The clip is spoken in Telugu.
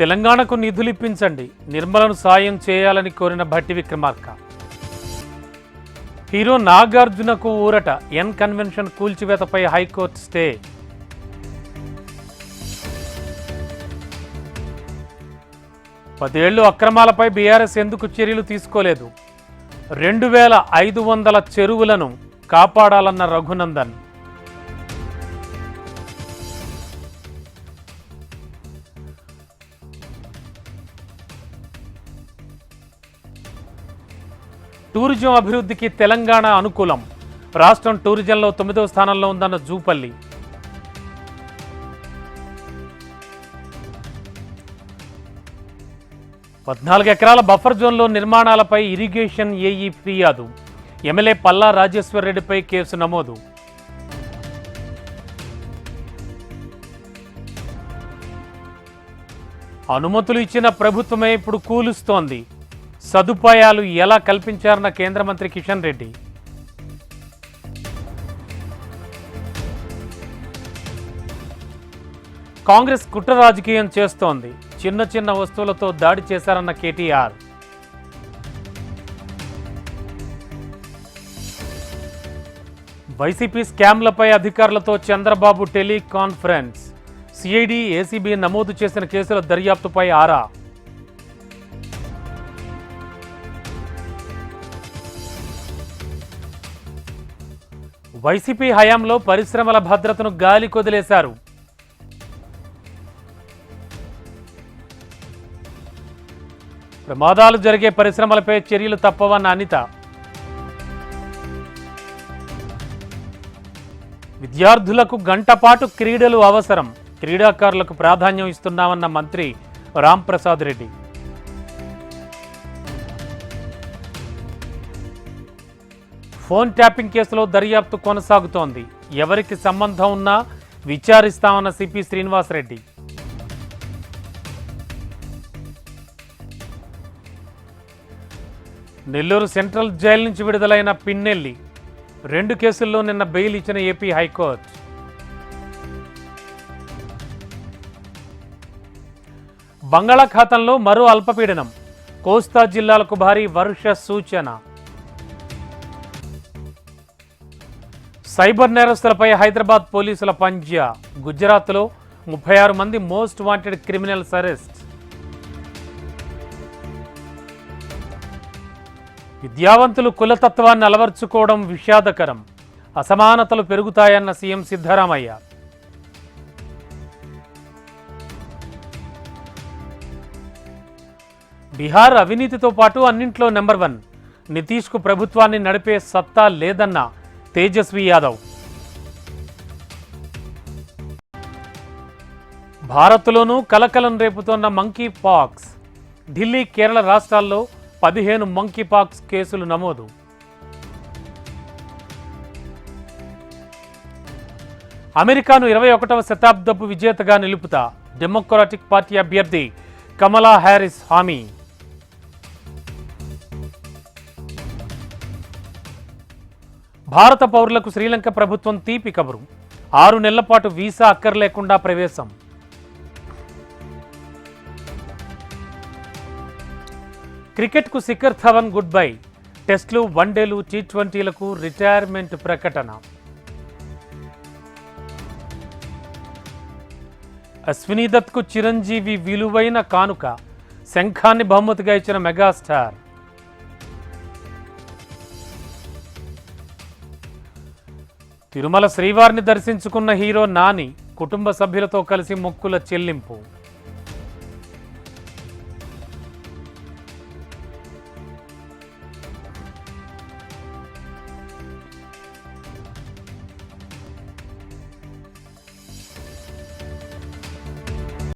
తెలంగాణకు నిధులు ఇప్పించండి నిర్మలను సాయం చేయాలని కోరిన భట్టి విక్రమార్క. హీరో నాగార్జునకు ఊరట ఎన్ కన్వెన్షన్ కూల్చివేతపై హైకోర్టు స్టే. పదేళ్ళు అక్రమాలపై బీఆర్ఎస్ ఎందుకు చర్యలు తీసుకోలేదు? రెండు వేల ఐదు వందల చెరువులను కాపాడాలన్న రఘునందన్. టూరిజం అభివృద్ధికి తెలంగాణ అనుకూలం. రాష్ట్రం టూరిజంలో తొమ్మిదవ స్థానంలో ఉందన్న జూపల్లి. పద్నాలుగు ఎకరాల బఫర్ జోన్లో నిర్మాణాలపై ఇరిగేషన్ ఏఈ ఫిర్యాదు. ఎమ్మెల్యే పల్లా రాజేశ్వర్ రెడ్డిపై కేసు నమోదు. అనుమతులు ఇచ్చిన ప్రభుత్వమే ఇప్పుడు కూలుస్తోంది. సదుపాయాలు ఎలా కల్పించారన్న కేంద్ర మంత్రి కిషన్ రెడ్డి. కాంగ్రెస్ కుట్ర రాజకీయం చేస్తోంది. చిన్న చిన్న వస్తువులతో దాడి చేశారన్న కేటీఆర్. వైసీపీ స్కామ్లపై అధికారులతో చంద్రబాబు టెలికాన్ఫరెన్స్. సిఐడి ఏసీబీ నమోదు చేసిన కేసుల దర్యాప్తుపై ఆరా. వైసీపీ హయాంలో పరిశ్రమల భద్రతను గాలి కొదిలేశారు. ప్రమాదాలు జరిగే పరిశ్రమలపై చర్యలు తప్పవన్న అనిత. విద్యార్థులకు గంటపాటు క్రీడలు అవసరం. క్రీడాకారులకు ప్రాధాన్యం ఇస్తున్నామన్న మంత్రి రాంప్రసాద్ రెడ్డి. ఫోన్ ట్యాపింగ్ కేసులో దర్యాప్తు కొనసాగుతోంది. ఎవరికి సంబంధం ఉన్నా విచారిస్తామన్న CP Srinivasa Reddy. Nellore central jail నుంచి విడుదలైన పిన్నెల్లి. రెండు కేసుల్లో నిన్న బెయిల్ ఇచ్చిన ఏపీ హైకోర్టు. బంగాళాఖాతంలో మరో అల్పపీడనం. కోస్తా జిల్లాలకు భారీ వర్ష సూచన. సైబర్ నేరస్తులపై హైదరాబాద్ పోలీసుల పంజా గుజరాత్లో ముప్పై ఆరు మంది మోస్ట్ వాంటెడ్ క్రిమినల్స్ అరెస్ట్ విద్యావంతులు కులతత్వాన్ని అలవర్చుకోవడం విషాదకరం. అసమానతలు పెరుగుతాయన్న సీఎం సిద్ధరామయ్య. బీహార్ అవినీతితో పాటు అన్నింట్లో నెంబర్ వన్. నితీష్కు ప్రభుత్వాన్ని నడిపే సత్తా లేదన్న తేజస్వి యాదవ్. భారత్లోనూ కలకలం రేపుతోన్న మంకీ పాక్స్ ఢిల్లీ కేరళ రాష్ట్రాల్లో పదిహేను మంకీ పాక్స్ కేసులు నమోదు. అమెరికాను ఇరవై ఒకటవ శతాబ్దపు విజేతగా నిలుపుతా డెమోక్రాటిక్ పార్టీ అభ్యర్థి కమలా హ్యారిస్ హామీ. భారత పౌరులకు శ్రీలంక ప్రభుత్వం తీపి కబురు. ఆరు నెలల పాటు వీసా అక్కర్లేకుండా ప్రవేశం. క్రికెట్కు శిఖర్ ధవన్ గుడ్ బై టెస్టులు వన్డేలు టీ ట్వంటీలకు రిటైర్మెంట్ ప్రకటన. అశ్వినీ దత్కు చిరంజీవి విలువైన కానుక. శంఖాన్ని బహుమతిగా ఇచ్చిన మెగాస్టార్. తిరుమల శ్రీవారిని దర్శించుకున్న హీరో నాని కుటుంబ సభ్యులతో కలిసి మొక్కుల చెల్లింపు.